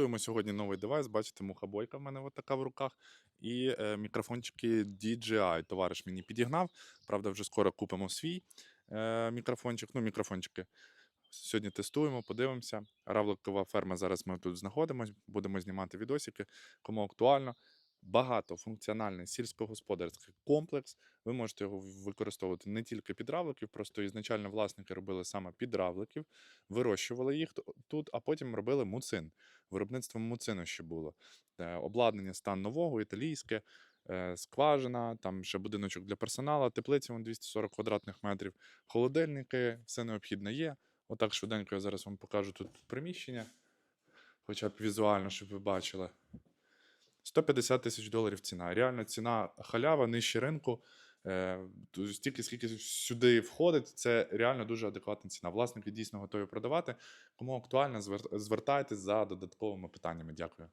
Тестуємо сьогодні новий девайс. Бачите, мухобойка в мене така в руках. І е, мікрофончики DJI. Товариш мені підігнав. Правда, вже скоро купимо свій е, мікрофончик. Ну, мікрофончики. Сьогодні тестуємо, подивимося. Равликова ферма. Зараз ми тут знаходимося, будемо знімати відосики. Кому актуально. Багатофункціональний сільськогосподарський комплекс. Ви можете його використовувати не тільки під равликів, просто ізначально власники робили саме під равликів, вирощували їх тут, а потім робили муцин. Виробництво муцину ще було. Е, Обладнання стан нового, італійське, е, скважина, там ще будиночок для персоналу, теплиці вон 240 квадратних метрів, холодильники, все необхідне є. Отак швиденько я зараз вам покажу тут приміщення, хоча б візуально, щоб ви бачили. 150 тисяч доларів ціна. Реально ціна халява нижче ринку. Е, стільки, скільки сюди входить, це реально дуже адекватна ціна. Власники дійсно готові продавати. Кому актуально, звер- звертайтесь за додатковими питаннями. Дякую.